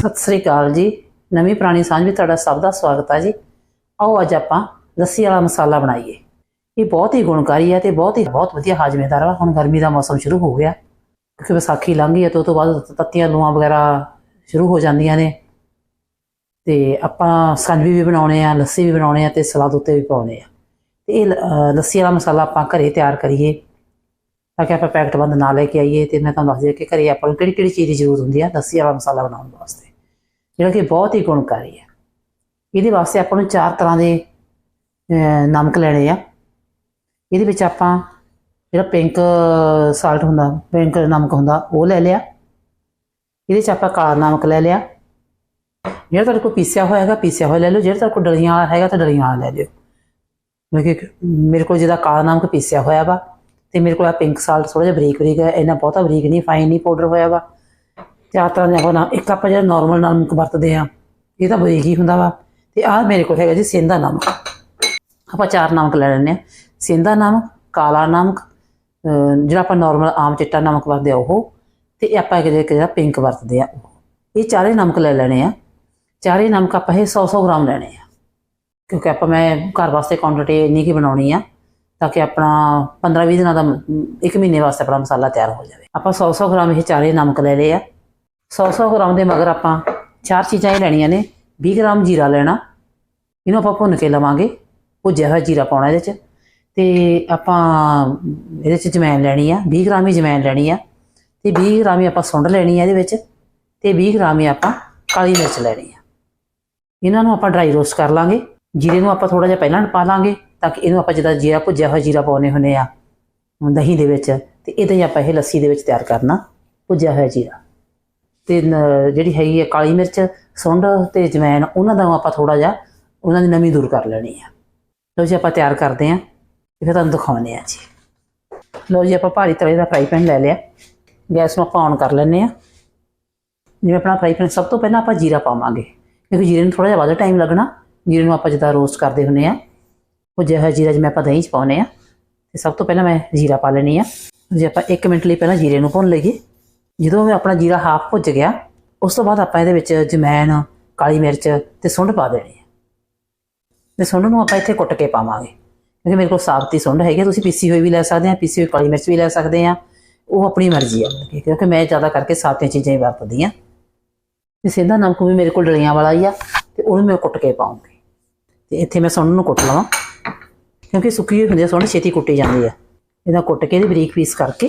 ਸਤਿ ਸ੍ਰੀ ਅਕਾਲ ਜੀ। ਨਵੀਂ ਪੁਰਾਣੀ ਸਾਂਝ ਵਿੱਚ ਤੁਹਾਡਾ ਸਭ ਦਾ ਸਵਾਗਤ ਹੈ ਜੀ। ਆਓ ਅੱਜ ਆਪਾਂ ਲੱਸੀ ਵਾਲਾ ਮਸਾਲਾ ਬਣਾਈਏ। ਇਹ ਬਹੁਤ ਹੀ ਗੁਣਕਾਰੀ ਹੈ ਤੇ ਬਹੁਤ ਹੀ ਬਹੁਤ ਵਧੀਆ ਹਾਜ਼ਮੇਦਾਰ ਹੈ ਹੁਣ ਗਰਮੀ ਦਾ ਮੌਸਮ ਸ਼ੁਰੂ ਹੋ ਗਿਆ। ਕਿਉਂਕਿ ਵਿਸਾਖੀ ਲੰਘ ਗਈ ਹੈ ਤੇ ਉਸ ਤੋਂ ਬਾਅਦ ਤੱਤੀਆਂ ਲੂਆਂ ਵਗੈਰਾ ਸ਼ੁਰੂ ਹੋ ਜਾਂਦੀਆਂ ਨੇ। ਤੇ ਆਪਾਂ ਸਾਂਝੀ ਵੀ ਬਣਾਉਣੇ ਆ, ਲੱਸੀ ਵੀ ਬਣਾਉਣੇ ਆ ਤੇ ਸਲਾਦ ਉੱਤੇ ਵੀ ਪਾਉਣੇ ਆ। ਤੇ ਇਹ ਲੱਸੀ ਵਾਲਾ ਮਸਾਲਾ ਆਪਾਂ ਘਰੇ ਤਿਆਰ ਕਰੀਏ। ਤਾਂ ਕਿ ਆਪਾਂ ਪੈਕਟ ਬੰਦ ਨਾ ਲੈ ਕੇ ਆਈਏ। ਤੇ ਮੈਂ ਤੁਹਾਨੂੰ ਦੱਸ ਦਿਆਂ ਕਿ ਘਰੇ ਆਪਾਂ ਨੂੰ ਕਿਹੜੀ ਕਿਹੜੀ ਚੀਜ਼ ਦੀ ਜ਼ਰੂਰਤ ਹੁੰਦੀ ਆ ਲੱਸੀ ਵਾਲਾ ਮਸਾਲਾ ਬਣਾਉਣ ਵਾਸਤੇ। ਜਿਹੜਾ ਕਿ ਬਹੁਤ ਹੀ ਗੁਣਕਾਰੀ ਹੈ। ਇਹਦੇ ਵਾਸਤੇ ਆਪਾਂ ਨੂੰ ਚਾਰ ਤਰ੍ਹਾਂ ਦੇ ਨਮਕ ਲੈਣੇ ਆ। ਇਹਦੇ ਵਿੱਚ ਆਪਾਂ ਜਿਹੜਾ ਪਿੰਕ ਸਾਲਟ ਹੁੰਦਾ ਪਿੰਕ ਨਮਕ ਹੁੰਦਾ, ਉਹ ਲੈ ਲਿਆ। ਇਹਦੇ 'ਚ ਆਪਾਂ ਕਾਲਾ ਨਮਕ ਲੈ ਲਿਆ। ਜਿਹੜਾ ਤੁਹਾਡੇ ਕੋਲ ਪੀਸਿਆ ਹੋਇਆ ਹੈਗਾ, ਪੀਸਿਆ ਹੋਇਆ ਲੈ ਲਓ। ਜਿਹੜਾ ਤੁਹਾਡੇ ਕੋਲ ਡਲੀਆਂ ਵਾਲਾ ਹੈਗਾ, ਤਾਂ ਡਲੀਆਂ ਵਾਲਾ ਲੈ ਲਿਓ। ਕਿਉਂਕਿ ਮੇਰੇ ਕੋਲ ਜਿਹਦਾ ਕਾਲਾ ਨਮਕ ਪੀਸਿਆ ਹੋਇਆ ਵਾ, ਤੇ ਮੇਰੇ ਕੋਲ ਆ ਪਿੰਕ ਸਾਲਟ ਥੋੜਾ ਜਿਹਾ ਬਰੀਕ ਬਰੀਕ ਹੈ। ਇੰਨਾ ਬਹੁਤਾ ਬਰੀਕ ਨਹੀਂ ਫਾਈਨ ਨਹੀਂ ਪਾਊਡਰ ਹੋਇਆ ਵਾ। ਚਾਰ ਤਰ੍ਹਾਂ ਦੇ ਆਪਾਂ ਨਾ, ਇੱਕ ਆਪਾਂ ਜਿਹੜਾ ਨਾਰਮਲ ਨਮਕ ਵਰਤਦੇ ਆ ਇਹ ਤਾਂ ਬਰੀਕ ਹੀ ਹੁੰਦਾ ਵਾ। ਤੇ ਆਹ ਮੇਰੇ ਕੋਲ ਹੈਗਾ ਜੀ ਸਿੰਦਾ ਨਮਕ। ਆਪਾਂ ਚਾਰ ਨਮਕ ਲੈ ਲੈਣੇ ਆ ਸਿੰਦਾ ਨਮਕ, ਕਾਲਾ ਨਮਕ ਜਿਹੜਾ ਆਪਾਂ ਨਾਰਮਲ ਆਮ ਚਿੱਟਾ ਨਮਕ ਵਰਤਦੇ ਆ ਉਹ, ਤੇ ਆਪਾਂ ਇੱਕ ਜਿਹੜਾ- ਜਿਹੜਾ ਪਿੰਕ ਵਰਤਦੇ ਆ ਉਹ। ਇਹ ਚਾਰੇ ਨਮਕ ਲੈ ਲੈਣੇ ਆ। ਚਾਰੇ ਨਮਕ ਆਪਾਂ ਇਹ 100 100 ਗ੍ਰਾਮ ਲੈਣੇ ਆ। ਕਿਉਂਕਿ ਆਪਾਂ ਮੈਂ ਘਰ ਵਾਸਤੇ ਕੁਆਂਟੀਟੀ ਇੰਨੀ ਕੀ ਬਣਾਉਣੀ ਆ, ਤਾਂ ਕਿ ਆਪਣਾ 15 20 ਦਿਨਾਂ ਦਾ ਇੱਕ ਮਹੀਨੇ ਵਾਸਤੇ ਆਪਣਾ ਮਸਾਲਾ ਤਿਆਰ ਹੋ ਜਾਵੇ। ਆਪਾਂ 100 100 ਗ੍ਰਾਮ ਇਹ ਚਾਰੇ ਨਮਕ ਲੈ ਲਏ ਆ। 100 100 ਗ੍ਰਾਮ ਦੇ ਮਗਰ ਆਪਾਂ ਚਾਰ ਚੀਜ਼ਾਂ ਹੀ ਲੈਣੀਆਂ ਨੇ 20 ਗ੍ਰਾਮ ਜੀਰਾ ਲੈਣਾ, ਇਹਨੂੰ ਆਪਾਂ ਭੁੰਨ ਕੇ ਲਵਾਂਗੇ ਭੁੱਜਿਆ ਹੋਇਆ ਜੀਰਾ ਪਾਉਣਾ ਇਹਦੇ 'ਚ, ਤੇ ਆਪਾਂ ਇਹਦੇ 'ਚ ਜਮੈਨ ਲੈਣੀ ਆ 20 ਗ੍ਰਾਮ ਹੀ ਜਮੈਨ ਲੈਣੀ ਆ, ਤੇ 20 ਗ੍ਰਾਮ ਹੀ ਆਪਾਂ ਸੁੰਡ ਲੈਣੀ ਆ ਇਹਦੇ ਵਿੱਚ, ਤੇ 20 ਗ੍ਰਾਮ ਹੀ ਆਪਾਂ ਕਾਲੀ ਮਿਰਚ ਲੈਣੀ ਆ। ਇਹਨਾਂ ਨੂੰ ਆਪਾਂ ਡਰਾਈ ਰੋਸਟ ਕਰ ਲਾਂਗੇ, ਜੀਰੇ ਨੂੰ ਆਪਾਂ ਥੋੜਾ ਜਿਹਾ ਪਹਿਲਾਂ ਪਾ ਲਾਂਗੇ, ਤਾਂ ਕਿ ਇਹਨੂੰ ਆਪਾਂ ਜਿੱਦਾਂ ਜੀਰਾ ਭੁੱਜਿਆ ਹੋਇਆ ਜੀਰਾ ਪਾਉਨੇ ਹੁੰਦੇ ਆ, ਦਹੀਂ ਦੇ ਵਿੱਚ, ਤੇ ਇਹਦੇ ਹੀ ਆਪਾਂ ਇਹ ਲੱਸੀ ਦੇ ਵਿੱਚ ਤਿਆਰ ਕਰਨਾ ਭੁੱਜਿਆ ਹੋਇਆ ਜੀਰਾ। ਤੇ ਨ- ਜਿਹੜੀ ਹੈਗੀ ਹੈ ਕਾਲੀ ਮਿਰਚ, ਸੁੰਡ ਤੇ ਜਵੈਣ, ਉਹਨਾਂ ਦਾ ਆਪਾਂ ਥੋੜਾ ਜਿਹਾ ਉਹਨਾਂ ਦੀ ਨਮੀ ਦੂਰ ਕਰ ਲੈਣੀ ਆ। ਲਓ ਜੀ, ਆਪਾਂ ਤਿਆਰ ਕਰਦੇ ਹਾਂ। ਤੇ ਫਿਰ ਤੁਹਾਨੂੰ ਦਿਖਾਉਂਦੇ ਹਾਂ ਜੀ। ਲਓ ਜੀ, ਆਪਾਂ ਭਾਰੀ ਤਲੇ ਦਾ ਫਰਾਈ ਪੈਨ ਲੈ ਲਿਆ। ਗੈਸ ਨੂੰ ਆਪਾਂ ਔਨ ਕਰ ਲੈਂਦੇ ਹਾਂ। ਜਿਵੇਂ ਆਪਣਾ ਫਰਾਈ ਪੈਨ ਸਭ ਤੋਂ ਪਹਿਲਾਂ ਆਪਾਂ ਜੀਰਾ ਪਾਵਾਂਗੇ। ਕਿਉਂਕਿ ਜੀਰੇ ਨੂੰ ਥੋੜਾ ਜਿਹਾ ਵੱਧ ਟਾਈਮ ਲੱਗਣਾ। ਜੀਰੇ ਨੂੰ ਆਪਾਂ ਜਿੱਦਾਂ ਰੋਸਟ ਕਰਦੇ ਹੁੰਦੇ ਆ ਉਹ ਜਿਹੜਾ ਜੀਰਾ ਜਿਵੇਂ ਆਪਾਂ ਦਹੀਂ ਚ ਪਾਉਂਦੇ ਆ ਤੇ ਸਭ ਤੋਂ ਪਹਿਲਾਂ ਮੈਂ ਜੀਰਾ ਪਾ ਲੈਣੀ ਆ ਜੇ, ਆਪਾਂ 1 ਮਿੰਟ ਲਈ ਪਹਿਲਾਂ ਜੀਰੇ ਨੂੰ ਭੁੰਨ ਲਈਏ। ਜਦੋਂ ਮੈਂ ਆਪਣਾ ਜੀਰਾ ਹਾਫ ਭੁੱਜ ਗਿਆ ਉਸ ਤੋਂ ਬਾਅਦ ਆਪਾਂ ਇਹਦੇ ਵਿੱਚ ਜਮੈਣ ਕਾਲੀ ਮਿਰਚ ਤੇ ਸੁੰਡ ਪਾ ਦੇਣੀ ਹੈ। ਤੇ ਸੁੰਡ ਨੂੰ ਆਪਾਂ ਇੱਥੇ ਕੁੱਟ ਕੇ ਪਾਵਾਂਗੇ। ਕਿਉਂਕਿ ਮੇਰੇ ਕੋਲ ਸਾਬਤੀ ਸੁੰਡ ਹੈਗੀ ਆ, ਤੁਸੀਂ ਪੀਸੀ ਹੋਈ ਵੀ ਲੈ ਸਕਦੇ ਆ ਪੀਸੀ ਹੋਈ ਕਾਲੀ ਮਿਰਚ ਵੀ ਲੈ ਸਕਦੇ ਆ। ਉਹ ਆਪਣੀ ਮਰਜ਼ੀ ਆ ਕਿਉਂਕਿ ਮੈਂ ਜ਼ਿਆਦਾ ਕਰਕੇ ਸਾਬਤੀਆਂ ਚੀਜ਼ਾਂ ਹੀ ਵਰਤਦੀ ਆ। ਤੇ ਸਿੱਧਾ ਨਮਕ ਵੀ ਮੇਰੇ ਕੋਲ ਡਲੀਆਂ ਵਾਲਾ ਹੀ ਆ ਤੇ ਉਹਨੂੰ ਮੈਂ ਕੁੱਟ ਕੇ ਪਾਉਂਗੀ। ਤੇ ਇੱਥੇ ਮੈਂ ਸੁੰਡ ਨੂੰ ਕੁੱਟ ਲਵਾਂ ਕਿਉਂਕਿ ਸੁੱਕੀ ਹੋਈ ਹੁੰਦੀ ਹੈ ਸੁੰਡ ਛੇਤੀ ਕੁੱਟੀ ਜਾਂਦੀ ਹੈ ਇਹਦਾ ਕੁੱਟ ਕੇ ਇਹਦੇ ਬਰੀਕ ਪੀਸ ਕਰਕੇ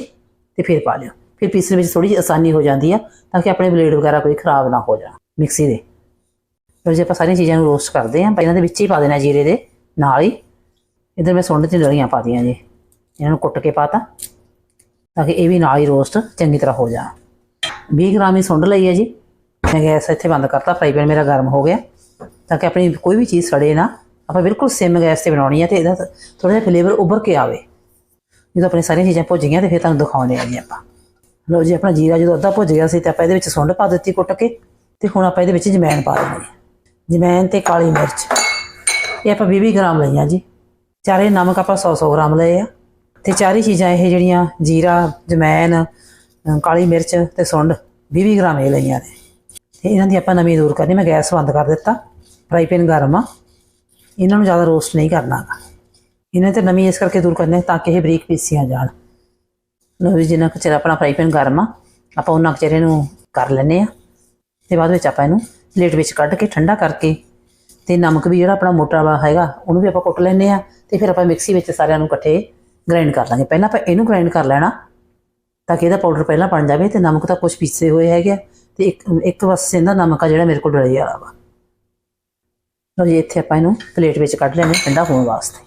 ਤੇ ਫਿਰ ਪਾ ਲਿਓ। ਫਿਰ ਪੀਸਣ ਵਿੱਚ ਥੋੜੀ ਜਿਹੀ ਆਸਾਨੀ ਹੋ ਜਾਂਦੀ ਆ ਤਾਂ ਕਿ ਆਪਣੇ ਬਲੇਡ ਵਗੈਰਾ ਕੋਈ ਖਰਾਬ ਨਾ ਹੋ ਜਾਣ ਮਿਕਸੀ ਦੇ। ਫਿਰ ਜੇ, ਆਪਾਂ ਸਾਰੀਆਂ ਚੀਜ਼ਾਂ ਨੂੰ ਰੋਸਟ ਕਰਦੇ ਆਂ ਇਹਨਾਂ ਦੇ ਵਿੱਚ ਹੀ ਪਾ ਦੇਣਾ ਜੀਰੇ ਦੇ ਨਾਲ ਹੀ। ਇਧਰ ਮੈਂ ਸੁੰਡ ਤੇ ਡਲੀਆਂ ਪਾਤੀਆਂ ਜੀ। ਇਹਨਾਂ ਨੂੰ ਕੁੱਟ ਕੇ ਪਾਤਾ ਤਾਂ ਕਿ ਇਹ ਵੀ ਨਾਲ ਹੀ ਰੋਸਟ ਚੰਗੀ ਤਰ੍ਹਾਂ ਹੋ ਜਾ 20 ਗ੍ਰਾਮ ਹੀ ਸੁੰਡ ਲਈ ਹੈ ਜੀ। ਮੈਂ ਗੈਸ ਇੱਥੇ ਬੰਦ ਕਰਤਾ ਫਰਾਈ ਪੈਨ ਮੇਰਾ ਗਰਮ ਹੋ ਗਿਆ। ਤਾਂ ਕਿ ਆਪਣੀ ਕੋਈ ਵੀ ਚੀਜ਼ ਸੜੇ ਨਾ, ਆਪਾਂ ਬਿਲਕੁਲ ਸਿਮ ਗੈਸ ਤੇ ਬਣਾਉਣੀ ਹੈ ਤੇ ਇਹਦਾ ਥੋੜਾ ਜਿਹਾ ਫਲੇਵਰ ਉੱਭਰ ਕੇ ਆਵੇ। ਜਦੋਂ ਆਪਣੀ ਸਾਰੀਆਂ ਚੀਜ਼ਾਂ ਭੁੱਜ ਗਈਆਂ ਤੇ ਫਿਰ ਤੁਹਾਨੂੰ ਦਿਖਾਉਂਦੇ ਆ ਜੀ ਆਪਾਂ। ਲਓ ਜੀ, ਆਪਣਾ ਜੀਰਾ ਜਦੋਂ ਅੱਧਾ ਭੁੱਜ ਗਿਆ ਸੀ ਤੇ ਆਪਾਂ ਇਹਦੇ ਵਿੱਚ ਸੁੰਡ ਪਾ ਦਿੱਤੀ ਕੁੱਟ ਕੇ ਤੇ ਹੁਣ ਆਪਾਂ ਇਹਦੇ ਵਿੱਚ ਜਮੈਣ ਪਾ ਦੇਣੀ ਹੈ। ਜਮੈਣ ਤੇ ਕਾਲੀ ਮਿਰਚ। ਇਹ ਆਪਾਂ 20 ਗ੍ਰਾਮ ਲਈਆਂ ਜੀ। ਚਾਰੇ ਨਮਕ ਆਪਾਂ 100 100 ਗ੍ਰਾਮ ਲਏ ਆ। ਤੇ ਚਾਰੇ ਚੀਜ਼ਾਂ ਇਹ ਜਿਹੜੀਆਂ ਜੀਰਾ, ਜਮੈਣ ਕਾਲੀ ਮਿਰਚ ਤੇ ਸੁੰਡ 20 ਗ੍ਰਾਮ ਇਹ ਲਈਆਂ ਨੇ। ਤੇ ਇਹਨਾਂ ਦੀ ਆਪਾਂ ਨਮੀ ਦੂਰ ਕਰਨੀ, ਮੈਂ ਗੈਸ ਬੰਦ ਕਰ ਦਿੱਤਾ। ਫਰਾਈ ਪੈਨ ਗਰਮ ਆ। ਇਹਨਾਂ ਨੂੰ ਜ਼ਿਆਦਾ ਰੋਸਟ ਨਹੀਂ ਕਰਨਾ ਗਾ। ਇਹਨਾਂ ਤੇ ਨਮੀ ਇਸ ਕਰਕੇ ਦੂਰ ਕਰਨੀ ਤਾਂ ਕਿ ਇਹ ਬਰੀਕ ਪੀਸੀਆਂ ਜਾਣ। ਲਓ ਜੀ ਜਿੰਨਾ ਕੁ ਚਿਰ ਆਪਣਾ ਫਰਾਈ ਪੈਨ ਗਰਮ ਆ, ਆਪਾਂ ਉਹਨਾਂ ਕੁ ਚਿਰ ਇਹਨੂੰ ਕਰ ਲੈਨੇ ਆ। ਤੇ ਬਾਅਦ ਵਿੱਚ ਆਪਾਂ ਇਹਨੂੰ ਪਲੇਟ ਵਿੱਚ ਕੱਢ ਕੇ ਠੰਡਾ ਕਰਕੇ ਤੇ ਨਮਕ ਵੀ ਜਿਹੜਾ ਆਪਣਾ ਮੋਟਾ ਵਾਲਾ ਹੈਗਾ, ਉਹਨੂੰ ਵੀ ਆਪਾਂ ਕੁੱਟ ਲੈਨੇ ਆ ਤੇ ਫਿਰ ਆਪਾਂ ਮਿਕਸੀ ਵਿੱਚ ਸਾਰਿਆਂ ਨੂੰ ਇਕੱਠੇ ਗ੍ਰਾਈਂਡ ਕਰ ਲਾਂਗੇ। ਪਹਿਲਾਂ ਆਪਾਂ ਇਹਨੂੰ ਗ੍ਰਾਈਂਡ ਕਰ ਲੈਣਾ ਤਾਂ ਕਿ ਇਹਦਾ ਪਾਊਡਰ ਪਹਿਲਾਂ ਬਣ ਜਾਵੇ ਤੇ ਨਮਕ ਤਾਂ ਕੁਝ ਪੀਸੇ ਹੋਏ ਹੈਗੇ ਆ ਤੇ ਇੱਕ ਇੱਕ ਬਸ ਇਹਦਾ ਨਮਕ ਆ ਜਿਹੜਾ ਮੇਰੇ ਕੋਲ ਡਲੇ ਵਾਲਾ ਵਾ। ਲਓ ਜੀ, ਇੱਥੇ ਆਪਾਂ ਇਹਨੂੰ ਪਲੇਟ ਵਿੱਚ ਕੱਢ ਲੈਣੇ ਠੰਡਾ ਹੋਣ ਵਾਸਤੇ।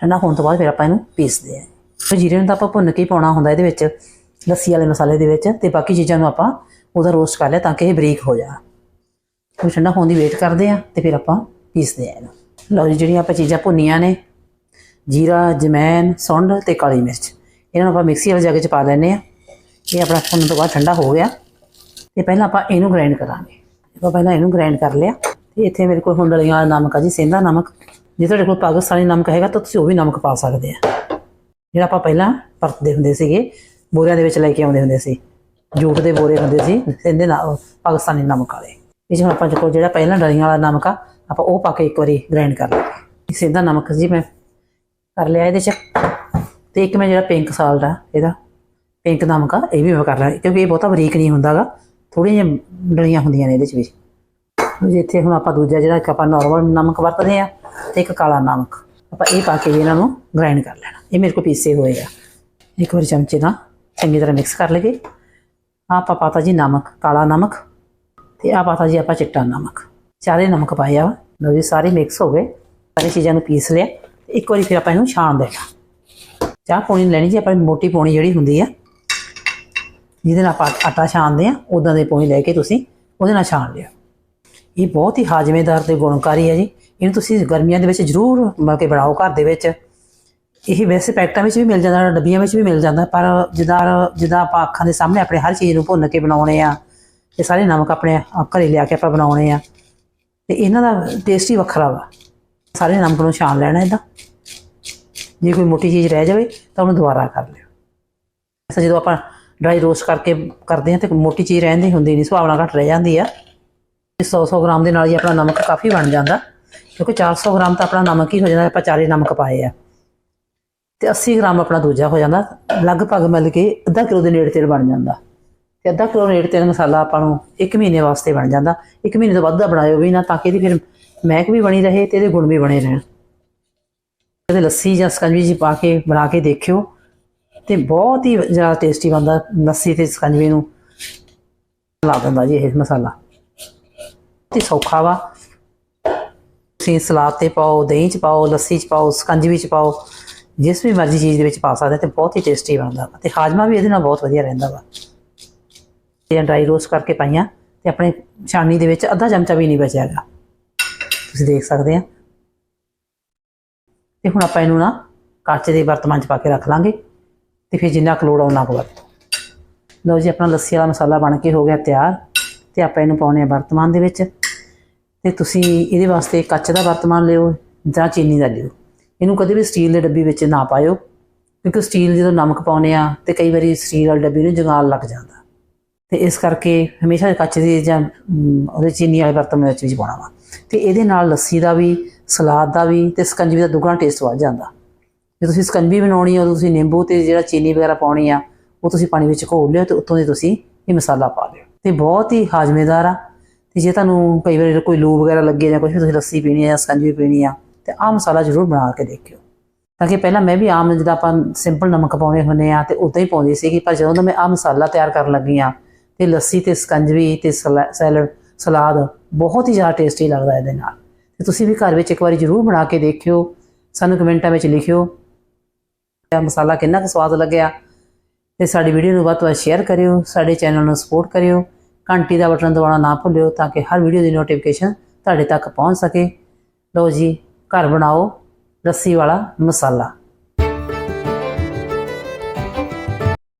ਠੰਡਾ ਹੋਣ ਤੋਂ ਬਾਅਦ ਫਿਰ ਆਪਾਂ ਇਹਨੂੰ ਪੀਸਦੇ ਹਾਂ। ਜੀਰੇ ਨੂੰ ਤਾਂ ਆਪਾਂ ਭੁੰਨ ਕੇ ਹੀ ਪਾਉਣਾ ਹੁੰਦਾ ਇਹਦੇ ਵਿੱਚ, ਲੱਸੀ ਵਾਲੇ ਮਸਾਲੇ ਦੇ ਵਿੱਚ ਤੇ ਬਾਕੀ ਚੀਜ਼ਾਂ ਨੂੰ ਆਪਾਂ ਉਹਦਾ ਰੋਸਟ ਕਰ ਲਿਆ ਤਾਂ ਕਿ ਇਹ ਬਰੀਕ ਹੋ ਜਾ। ਉਹ ਠੰਡਾ ਹੋਣ ਦੀ ਵੇਟ ਕਰਦੇ ਆ ਤੇ ਫਿਰ ਆਪਾਂ ਪੀਸਦੇ ਆ ਇਹਨੂੰ। ਲਓ ਜੀ, ਜਿਹੜੀਆਂ ਆਪਾਂ ਚੀਜ਼ਾਂ ਭੁੰਨੀਆਂ ਨੇ, ਜੀਰਾ, ਜਮੈਨ, ਸੁੰਡ ਤੇ ਕਾਲੀ ਮਿਰਚ। ਇਹਨਾਂ ਨੂੰ ਆਪਾਂ ਮਿਕਸੀ ਵਾਲੇ ਜੱਗ 'ਚ ਪਾ ਲੈਂਦੇ ਆ ਇਹ ਆਪਣਾ ਭੁੰਨਣ ਤੋਂ ਬਾਅਦ ਠੰਡਾ ਹੋ ਗਿਆ। ਤੇ ਪਹਿਲਾਂ ਆਪਾਂ ਇਹਨੂੰ ਗ੍ਰਾਈਂਡ ਕਰਾਂਗੇ। ਆਪਾਂ ਪਹਿਲਾਂ ਇਹਨੂੰ ਗ੍ਰਾਈਂਡ ਕਰ ਲਿਆ। ਤੇ ਇੱਥੇ ਮੇਰੇ ਕੋਲ ਹੁਣ ਡਲੀਆਂ ਵਾਲਾ ਨਮਕ ਆ ਜੀ ਸੇਂਦਾ ਨਮਕ। ਜੇ ਤੁਹਾਡੇ ਕੋਲ ਪਾਕਿਸਤਾਨੀ ਨਮਕ ਹੈਗਾ ਤਾਂ ਤੁਸੀਂ ਉਹ ਵੀ ਨਮਕ ਪਾ ਸਕਦੇ ਆ। ਜਿਹੜਾ ਆਪਾਂ ਪਹਿਲਾਂ ਵਰਤਦੇ ਹੁੰਦੇ ਸੀਗੇ, ਬੋਰਿਆਂ ਦੇ ਵਿੱਚ ਲੈ ਕੇ ਆਉਂਦੇ ਹੁੰਦੇ ਸੀ। ਜੂਟ ਦੇ ਬੋਰੇ ਹੁੰਦੇ ਸੀ, ਇਹਦੇ ਨਾਲ ਪਾਕਿਸਤਾਨੀ ਨਮਕ ਵਾਲੇ। ਇਹ 'ਚ ਹੁਣ ਆਪਾਂ ਕੋਲ ਜਿਹੜਾ ਪਹਿਲਾਂ ਡਲੀਆਂ ਵਾਲਾ ਨਮਕ ਆ, ਆਪਾਂ ਉਹ ਪਾ ਕੇ ਇੱਕ ਵਾਰੀ ਗ੍ਰਾਈਂਡ ਕਰ ਲਵਾਂਗੇ ਸਿੱਧਾ ਨਮਕ ਜੀ ਮੈਂ ਕਰ ਲਿਆ ਇਹਦੇ 'ਚ। ਤੇ ਇੱਕ ਮੈਂ ਜਿਹੜਾ ਪਿੰਕ ਸਾਲਟ ਆ, ਇਹਦਾ ਪਿੰਕ ਨਮਕ ਆ, ਇਹ ਵੀ ਮੈਂ ਕਰ ਲਿਆ। ਕਿਉਂਕਿ ਇਹ ਬਹੁਤਾ ਬਰੀਕ ਨਹੀਂ ਹੁੰਦਾਗਾ, ਥੋੜ੍ਹੀਆਂ ਜਿਹੀਆਂ ਡਲੀਆਂ ਹੁੰਦੀਆਂ ਨੇ ਇਹਦੇ 'ਚ ਵੀ। ਜਿੱਥੇ ਹੁਣ ਆਪਾਂ ਦੂਜਾ ਜਿਹੜਾ ਇੱਕ ਆਪਾਂ ਨਾਰਮਲ ਨਮਕ ਵਰਤਦੇ ਆ, ਤੇ ਇੱਕ ਕਾਲਾ ਨਮਕ। ਆਪਾਂ ਇਹ ਪਾ ਕੇ ਇਹਨਾਂ ਨੂੰ ਗ੍ਰਾਈਂਡ ਕਰ ਲੈਣਾ। ਇਹ ਮੇਰੇ ਕੋਲ ਪੀਸੇ ਹੋਏ ਆ। ਇੱਕ ਵਾਰ ਚਮਚੇ ਨਾਲ ਚੰਗੀ ਤਰ੍ਹਾਂ ਮਿਕਸ ਕਰ ਲਈਏ। ਆਹ ਆਪਾਂ ਪਾਤਾ ਜੀ ਨਮਕ, ਕਾਲਾ ਨਮਕ ਤੇ ਆ ਪਾਤਾ ਜੀ ਆਪਾਂ ਚਿੱਟਾ ਨਮਕ। ਚਾਰੇ ਨਮਕ ਪਾਇਆ ਵਾ ਲਓ ਜੀ, ਸਾਰੇ ਮਿਕਸ ਹੋ ਗਏ। ਸਾਰੀ ਚੀਜ਼ਾਂ ਨੂੰ ਪੀਸ ਲਿਆ। ਤੇ ਇੱਕ ਵਾਰੀ ਫਿਰ ਆਪਾਂ ਇਹਨੂੰ ਛਾਣ ਦੇਣਾ। ਚਾਹ ਪੌਣੀ ਲੈਣੀ ਜੀ, ਆਪਾਂ ਮੋਟੀ ਪੌਣੀ ਜਿਹੜੀ ਹੁੰਦੀ ਆ। ਜਿਹਦੇ ਨਾਲ ਆਪਾਂ ਆਟਾ ਛਾਣਦੇ ਆ ਉਦਾਂ ਦੇ ਪੌਣੀ ਲੈ ਕੇ ਤੁਸੀਂ ਉਹਦੇ ਨਾਲ ਛਾਣ ਲਿਓ। ਇਹ ਬਹੁਤ ਹੀ ਹਾਜ਼ਮੇਦਾਰ ਤੇ ਗੁਣਕਾਰੀ ਹੈ ਜੀ। ਇਹਨੂੰ ਤੁਸੀਂ ਗਰਮੀਆਂ ਦੇ ਵਿੱਚ ਜ਼ਰੂਰ ਮਤਲਬ ਕਿ ਬਣਾਓ ਘਰ ਦੇ ਵਿੱਚ। ਇਹ ਵੈਸੇ ਪੈਕਟਾਂ ਵਿੱਚ ਵੀ ਮਿਲ ਜਾਂਦਾ, ਡੱਬੀਆਂ ਵਿੱਚ ਵੀ ਮਿਲ ਜਾਂਦਾ, ਪਰ ਜਿੱਦਾਂ ਜਿੱਦਾਂ ਆਪਾਂ ਅੱਖਾਂ ਦੇ ਸਾਹਮਣੇ ਆਪਣੇ ਹਰ ਚੀਜ਼ ਨੂੰ ਭੁੰਨ ਕੇ ਬਣਾਉਣੇ ਆ ਤੇ ਸਾਰੇ ਨਮਕ ਆਪਣੇ ਆਪ ਘਰੇ ਲਿਆ ਕੇ ਆਪਾਂ ਬਣਾਉਣੇ ਆ, ਤੇ ਇਹਨਾਂ ਦਾ ਟੇਸਟ ਹੀ ਵੱਖਰਾ ਵਾ। ਸਾਰੇ ਨਮਕ ਨੂੰ ਛਾਣ ਲੈਣਾ ਇਹਦਾ ਜੇ ਕੋਈ ਮੋਟੀ ਚੀਜ਼ ਰਹਿ ਜਾਵੇ, ਤਾਂ ਉਹਨੂੰ ਦੁਬਾਰਾ ਕਰ ਲਿਓ। ਐਸਾ ਜਦੋਂ ਆਪਾਂ ਡਰਾਈ ਰੋਸਟ ਕਰਕੇ ਕਰਦੇ ਆ, ਤੇ ਮੋਟੀ ਚੀਜ਼ ਰਹਿੰਦੀ ਹੁੰਦੀ ਨਹੀਂ ਸੁਹਾਵਣਾ ਘੱਟ ਰਹਿ ਜਾਂਦੀ ਆ। 100 100 ਗ੍ਰਾਮ ਦੇ ਨਾਲ ਹੀ ਆਪਣਾ ਨਮਕ ਕਾਫੀ ਬਣ ਜਾਂਦਾ। ਕਿਉਂਕਿ 400 ਗ੍ਰਾਮ ਤਾਂ ਆਪਣਾ ਨਮਕ ਹੀ ਹੋ ਜਾਂਦਾ, ਆਪਾਂ ਚਾਰੇ ਨਮਕ ਪਾਏ ਆ। ਤੇ 80 ਗ੍ਰਾਮ ਆਪਣਾ ਦੂਜਾ ਹੋ ਜਾਂਦਾ, ਲਗਭਗ ਮਿਲ ਕੇ ਅੱਧਾ ਕਿਲੋ ਦੇ ਨੇੜੇ ਤੇਲ ਬਣ ਜਾਂਦਾ। ਤੇ ਅੱਧਾ ਕਿਲੋ ਨੇੜੇ ਤੇਲ ਮਸਾਲਾ ਆਪਾਂ ਨੂੰ 1 ਮਹੀਨੇ ਵਾਸਤੇ ਬਣ ਜਾਂਦਾ। 1 ਮਹੀਨੇ ਤੋਂ ਵੱਧ ਦਾ ਬਣਾਇਓ ਵੀ ਨਾ, ਤਾਂ ਕਿ ਇਹਦੀ ਫਿਰ ਮਹਿਕ ਵੀ ਬਣੀ ਰਹੇ ਤੇ ਇਹਦੇ ਗੁਣ ਵੀ ਬਣੇ ਰਹਿਣ। ਇਹਦੇ ਲੱਸੀ ਜਾਂ ਸਕੰਜਵੀ ਜੀ ਪਾ ਕੇ, ਬਣਾ ਕੇ ਦੇਖਿਓ। ਤੇ ਬਹੁਤ ਹੀ ਜ਼ਿਆਦਾ ਟੇਸਟੀ ਬਣਦਾ ਲੱਸੀ ਤੇ ਸਕੰਜਵੀ ਨੂੰ। ਲਾ ਦਿੰਦਾ ਜੀ ਇਹ ਮਸਾਲਾ। ਤੇ ਸੌਖਾ ਵਾ। ਤੁਸੀਂ ਸਲਾਦ ਤੇ ਪਾਓ, ਦਹੀਂ ਚ ਪਾਓ, ਲੱਸੀ ਚ ਪਾਓ ਸਕੰਜਵੀ ਚ ਪਾਓ, ਜਿਸ ਵੀ ਮਰਜ਼ੀ ਚੀਜ਼ ਦੇ ਵਿੱਚ ਪਾ ਸਕਦੇ ਤੇ ਬਹੁਤ ਹੀ ਟੇਸਟੀ ਬਣਦਾ ਵਾ ਤੇ ਹਾਜਮਾ ਵੀ ਇਹਦੇ ਨਾਲ ਬਹੁਤ ਵਧੀਆ ਰਹਿੰਦਾ ਵਾ। ਇਹ ਡਰਾਈ ਰੋਸਟ ਕਰਕੇ ਪਾਈਆਂ ਤੇ ਆਪਣੇ ਛਾਨੀ ਦੇ ਵਿੱਚ ਅੱਧਾ ਚਮਚਾ ਵੀ ਨਹੀਂ ਬਚਿਆਗਾ ਤੁਸੀਂ ਦੇਖ ਸਕਦੇ ਆ। ਤੇ ਹੁਣ ਆਪਾਂ ਇਹਨੂੰ ਨਾ ਕੱਚ ਦੇ ਬਰਤਮਾਨ 'ਚ ਪਾ ਕੇ ਰੱਖ ਲਾਂਗੇ ਤੇ ਫਿਰ ਜਿੰਨਾ ਕੁ ਲੋੜ ਆ ਉਹਨਾਂ ਕੁ ਵਰਤੋ। ਲਓ ਜੀ, ਆਪਣਾ ਲੱਸੀ ਵਾਲਾ ਮਸਾਲਾ ਬਣ ਕੇ ਹੋ ਗਿਆ ਤਿਆਰ ਤੇ ਆਪਾਂ ਇਹਨੂੰ ਪਾਉਣੇ ਆ ਬਰਤਮਾਨ ਦੇ ਵਿੱਚ। ਤੇ ਤੁਸੀਂ ਇਹਦੇ ਵਾਸਤੇ ਕੱਚ ਦਾ ਵਰਤਮਾਨ ਲਿਓ ਜਾਂ ਚੀਨੀ ਦਾ ਲਿਓ। ਇਹਨੂੰ ਕਦੇ ਵੀ ਸਟੀਲ ਦੇ ਡੱਬੀ ਵਿੱਚ ਨਾ ਪਾਇਓ, ਕਿਉਂਕਿ ਸਟੀਲ ਜਦੋਂ ਨਮਕ ਪਾਉਨੇ ਆ ਤੇ ਕਈ ਵਾਰੀ ਸਟੀਲ ਵਾਲੀ ਡੱਬੀ ਨੂੰ ਜੰਗਾਲ ਲੱਗ ਜਾਂਦਾ। ਤੇ ਇਸ ਕਰਕੇ ਹਮੇਸ਼ਾ ਕੱਚ ਦੀ ਜਾਂ ਉਹਦੇ ਚੀਨੀ ਵਾਲੇ ਬਰਤਨ ਵਿੱਚ ਵੀ ਪਾਉਣਾ ਵਾ। ਤੇ ਇਹਦੇ ਨਾਲ ਲੱਸੀ ਦਾ ਵੀ, ਸਲਾਦ ਦਾ ਵੀ ਤੇ ਸਕੰਜਵੀ ਦਾ ਦੁੱਗਣਾ ਟੇਸਟ ਵੱਧ ਜਾਂਦਾ। ਜੇ ਤੁਸੀਂ ਸਕੰਜਵੀ ਬਣਾਉਣੀ ਆ ਉਦੋਂ ਤੁਸੀਂ ਨਿੰਬੂ ਤੇ ਜਿਹੜਾ ਚੀਨੀ ਵਗੈਰਾ ਪਾਉਣੀ ਆ, ਉਹ ਤੁਸੀਂ ਪਾਣੀ ਵਿੱਚ ਘੋਲ ਲਿਓ ਤੇ ਉੱਤੋਂ ਦੀ ਤੁਸੀਂ ਇਹ ਮਸਾਲਾ ਪਾ ਲਿਓ ਤੇ ਬਹੁਤ ਹੀ ਹਾਜ਼ਮੇਦਾਰ ਆ ਤੇ ਜੇ ਤੁਹਾਨੂੰ ਕਈ ਵਾਰੀ ਕੋਈ ਲੂ ਵਗੈਰਾ ਲੱਗੇ ਜਾਂ ਕੁਝ ਵੀ ਤੁਸੀਂ ਲੱਸੀ ਪੀਣੀ ਆ ਜਾਂ ਸਕੰਜਵੀ ਪੀਣੀ ਆ, ਤੇ ਆਹ ਮਸਾਲਾ ਜ਼ਰੂਰ ਬਣਾ ਕੇ ਦੇਖਿਓ। ਤਾਂ ਕਿ ਪਹਿਲਾਂ ਮੈਂ ਵੀ ਆਮ ਜਿੱਦਾਂ ਆਪਾਂ ਸਿੰਪਲ ਨਮਕ ਪਾਉਂਦੇ ਹੁੰਦੇ ਆ ਤੇ ਉਦਾਂ ਹੀ ਪਾਉਂਦੀ ਸੀਗੀ, ਪਰ ਜਦੋਂ ਦਾ ਮੈਂ ਆਹ ਮਸਾਲਾ ਤਿਆਰ ਕਰਨ ਲੱਗੀ ਆ, ਤੇ ਲੱਸੀ ਤੇ ਸਕੰਜਵੀ ਤੇ ਸਲਾ- ਸੈਲਡ, ਸਲਾਦ ਬਹੁਤ ਹੀ ਜ਼ਿਆਦਾ ਟੇਸਟੀ ਲੱਗਦਾ ਇਹਦੇ ਨਾਲ। ਤੇ ਤੁਸੀਂ ਵੀ ਘਰ ਵਿੱਚ ਇੱਕ ਵਾਰੀ ਜ਼ਰੂਰ ਬਣਾ ਕੇ ਦੇਖਿਓ, ਸਾਨੂੰ ਕਮੈਂਟਾਂ ਵਿੱਚ ਲਿਖਿਓ ਇਹ ਮਸਾਲਾ ਕਿੰਨਾ ਕੁ ਸਵਾਦ ਲੱਗਿਆ। ਤੇ ਸਾਡੀ ਵੀਡੀਓ ਨੂੰ ਵੱਧ ਤੋਂ ਵੱਧ ਸ਼ੇਅਰ ਕਰਿਓ, ਸਾਡੇ ਚੈਨਲ ਨੂੰ ਸਪੋਰਟ ਕਰਿਓ। ਘੰਟੀ ਦਾ ਬਟਨ ਦਬਾਉਣਾ ਨਾ ਭੁੱਲਿਓ ਤਾਂ ਕਿ ਹਰ ਵੀਡੀਓ ਦੀ ਨੋਟੀਫਿਕੇਸ਼ਨ ਤੁਹਾਡੇ ਤੱਕ ਪਹੁੰਚ ਸਕੇ। ਲਓ ਜੀ, ਘਰ ਬਣਾਓ ਲੱਸੀ ਵਾਲਾ ਮਸਾਲਾ।